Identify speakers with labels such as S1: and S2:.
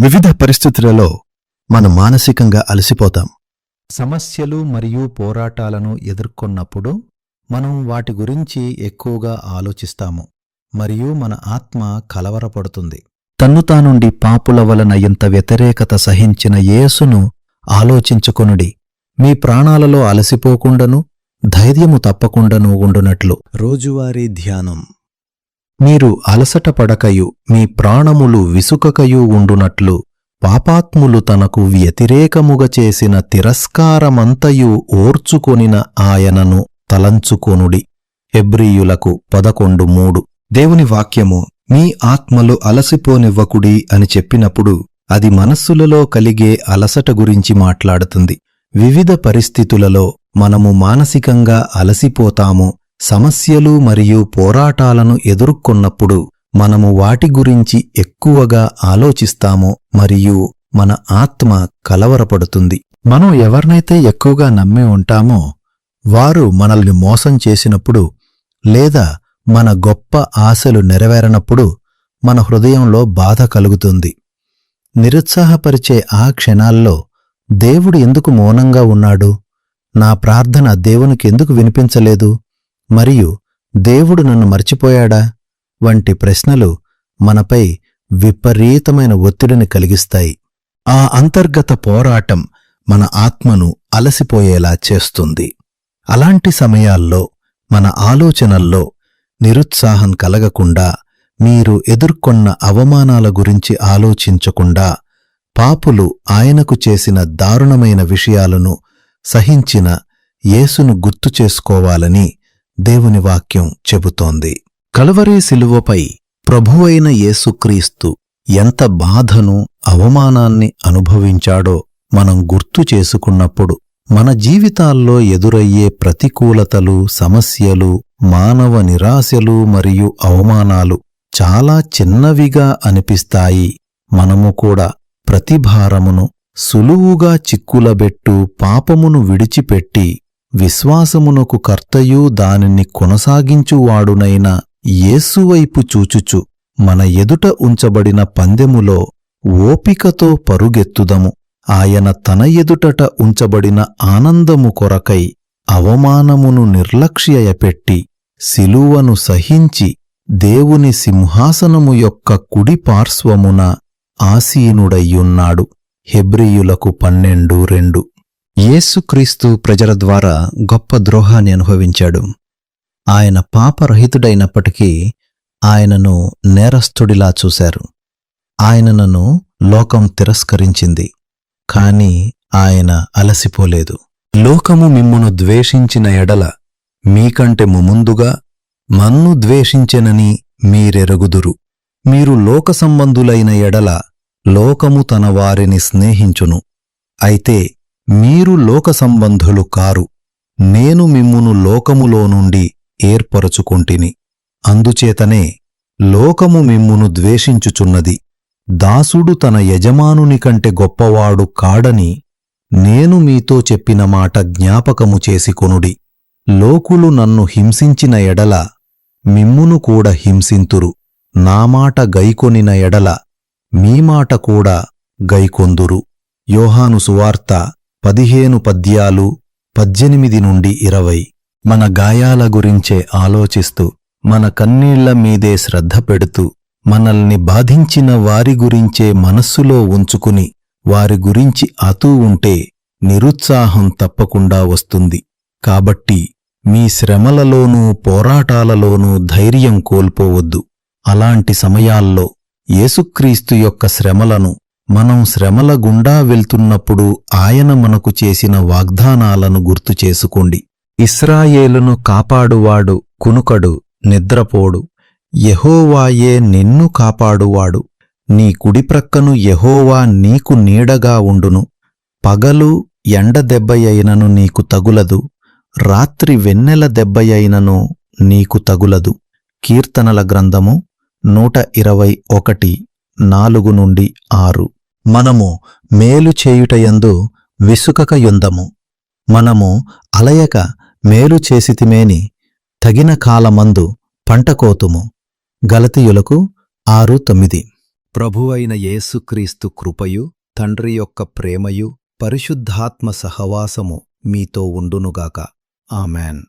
S1: వివిధ పరిస్థితులలో మనం మానసికంగా అలసిపోతాం.
S2: సమస్యలు మరియు పోరాటాలను ఎదుర్కొన్నప్పుడు మనం వాటి గురించి ఎక్కువగా ఆలోచిస్తాము మరియు మన ఆత్మ కలవరపడుతుంది. తన్ను తానుండి పాపుల వలన ఇంత వ్యతిరేకత సహించిన యేసును ఆలోచించుకొనుడి. మీ ప్రాణాలలో అలసిపోకుండను ధైర్యము తప్పకుండను ఉండునట్లు.
S1: రోజువారీ ధ్యానం.
S2: మీరు అలసట పడకయు మీ ప్రాణములు విసుకకయు ఉండునట్లు పాపాత్ములు తనకు వ్యతిరేకముగ చేసిన తిరస్కారమంతయు ఓర్చుకొనిన ఆయనను తలంచుకొనుడి. హెబ్రీయులకు పదకొండు మూడు.
S1: దేవుని వాక్యము మీ ఆత్మలు అలసిపోనివ్వకుడి అని చెప్పినప్పుడు అది మనస్సులలో కలిగే అలసట గురించి మాట్లాడుతుంది. వివిధ పరిస్థితులలో మనము మానసికంగా అలసిపోతాము సమస్యలు మరియు పోరాటాలను ఎదుర్కొన్నప్పుడు మనము వాటి గురించి ఎక్కువగా ఆలోచిస్తాము మరియు మన ఆత్మ కలవరపడుతుంది.
S2: మనం ఎవరినైతే ఎక్కువగా నమ్మి ఉంటామో వారు మనల్ని మోసం చేసినప్పుడు లేదా మన గొప్ప ఆశలు నెరవేరనప్పుడు మన హృదయంలో బాధ కలుగుతుంది. నిరుత్సాహపరిచే ఆ క్షణాల్లో దేవుడు ఎందుకు మౌనంగా ఉన్నాడు? నా ప్రార్థన దేవునికి ఎందుకు వినిపించలేదు? మరియు దేవుడు నన్ను మర్చిపోయాడా? వంటి ప్రశ్నలు మనపై విపరీతమైన ఒత్తిడిని కలిగిస్తాయి. ఆ అంతర్గత పోరాటం మన ఆత్మను అలసిపోయేలా చేస్తుంది. అలాంటి సమయాల్లో మన ఆలోచనల్లో నిరుత్సాహం కలగకుండా మీరు ఎదుర్కొన్న అవమానాల గురించి ఆలోచించకుండా పాపులు ఆయనకు చేసిన దారుణమైన విషయాలను సహించిన యేసును గుర్తు చేసుకోవాలని దేవుని వాక్యం చెబుతోంది. కలువరీ శిలువపై ప్రభువైన యేసుక్రీస్తు ఎంత బాధను అవమానాన్ని అనుభవించాడో మనం గుర్తు చేసుకున్నప్పుడు మన జీవితాల్లో ఎదురయ్యే ప్రతికూలతలు సమస్యలు మానవ నిరాశలు మరియు అవమానాలు చాలా చిన్నవిగా అనిపిస్తాయి. మనము కూడా ప్రతిభారమును సులువుగా చిక్కులబెట్టు పాపమును విడిచిపెట్టి విశ్వాసమునకు కర్తయూ దానిని కొనసాగించువాడునైన యేసువైపు చూచుచు మన ఎదుట ఉంచబడిన పందెములో ఓపికతో పరుగెత్తుదము. ఆయన తన ఎదుటట ఉంచబడిన ఆనందము కొరకై అవమానమును నిర్లక్ష్యయపెట్టి శిలువను సహించి దేవుని సింహాసనము యొక్క కుడి పార్శ్వమున ఆసీనుడయ్యున్నాడు. హెబ్రియులకు పన్నెండు రెండు.
S1: యేసుక్రీస్తు ప్రజల ద్వారా గొప్ప ద్రోహాన్ని అనుభవించాడు.
S2: ఆయన పాపరహితుడైనప్పటికీ ఆయనను నేరస్థుడిలా చూశారు. ఆయనను లోకం తిరస్కరించింది కాని ఆయన అలసిపోలేదు.
S1: లోకము మిమ్మును ద్వేషించిన ఎడల మీకంటే ముందుగా మన్ను ద్వేషించెనని మీరెరుగుదురు. మీరు లోక సంబంధులైన ఎడల లోకము తన వారిని స్నేహించును. అయితే మీరు లోక సంబంధులు కారు. నేను మిమ్మును లోకములో నుండి ఏర్పరచుకొంటిని. అందుచేతనే లోకము మిమ్మును ద్వేషించుచున్నది. దాసుడు తన యజమానుని కంటే గొప్పవాడు కాడని నేను మీతో చెప్పిన మాట జ్ఞాపకము చేసుకొనుడి. లోకులు నన్ను హింసించిన ఎడల మిమ్మును కూడా హింసింతురు. నా మాట గైకొనిన ఎడల మీ మాట కూడా గైకొందురు. యోహాను సువార్త పదిహేను పద్యాలు పద్దెనిమిది నుండి ఇరవై. మన గాయాల గురించే ఆలోచిస్తూ మన కన్నీళ్ళ మీదే శ్రద్ధ పెడుతూ మనల్ని బాధించిన వారి గురించే మనస్సులో ఉంచుకుని వారి గురించి అతూ ఉంటే నిరుత్సాహం తప్పకుండా వస్తుంది. కాబట్టి మీ శ్రమలలోనూ పోరాటాలలోనూ ధైర్యం కోల్పోవద్దు. అలాంటి సమయాల్లో యేసుక్రీస్తు యొక్క శ్రమలను మనం శ్రమల గుండా వెళ్తున్నప్పుడు ఆయన మనకు చేసిన వాగ్దానాలను గుర్తు చేసుకోండి. ఇస్రాయేలును కాపాడువాడు కునుకడు నిద్రపోడు. యహోవాయే నిన్ను కాపాడువాడు. నీ కుడిప్రక్కను యహోవా నీకు నీడగా ఉండును. పగలు ఎండ దెబ్బయైనను నీకు తగులదు. రాత్రి వెన్నెల దెబ్బయైనను నీకు తగులదు. కీర్తనల గ్రంథము నూట ఇరవై ఒకటి నాలుగు నుండి ఆరు. మనము మేలు చేయుటయందు విసుకక యుందము మనము అలయక మేలు చేసితిమేని తగిన కాలమందు పంటకోతుము గలతీయులకు ఆరు తొమ్మిది. ప్రభువైన యేసుక్రీస్తు కృపయు తండ్రి యొక్క ప్రేమయు పరిశుద్ధాత్మ సహవాసము మీతో ఉండునుగాక. ఆమెన్.